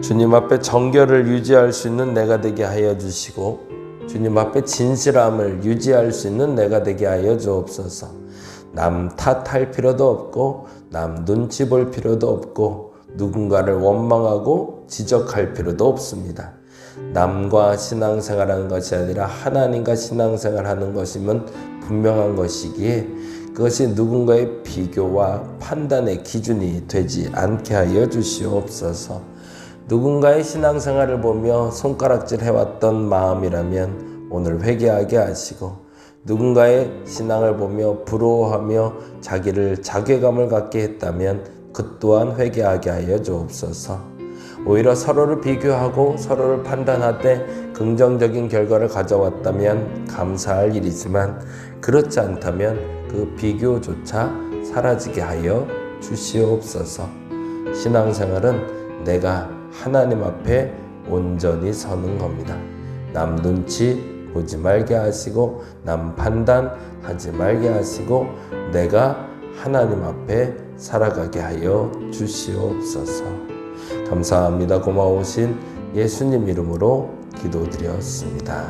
주님 앞에 정결을 유지할 수 있는 내가 되게 하여 주시고 주님 앞에 진실함을 유지할 수 있는 내가 되게 하여 주옵소서. 남 탓할 필요도 없고 남 눈치 볼 필요도 없고 누군가를 원망하고 지적할 필요도 없습니다. 남과 신앙생활하는 것이 아니라 하나님과 신앙생활하는 것이면 분명한 것이기에 그것이 누군가의 비교와 판단의 기준이 되지 않게 하여 주시옵소서. 누군가의 신앙생활을 보며 손가락질 해왔던 마음이라면 오늘 회개하게 하시고 누군가의 신앙을 보며 부러워하며 자기를 자괴감을 갖게 했다면 그 또한 회개하게 하여 주옵소서. 오히려 서로를 비교하고 서로를 판단하되 긍정적인 결과를 가져왔다면 감사할 일이지만 그렇지 않다면 그 비교조차 사라지게 하여 주시옵소서. 신앙생활은 내가 하나님 앞에 온전히 서는 겁니다. 남 눈치 보지 말게 하시고 남 판단하지 말게 하시고 내가 하나님 앞에 살아가게 하여 주시옵소서. 감사합니다. 고마우신 예수님 이름으로 기도드렸습니다.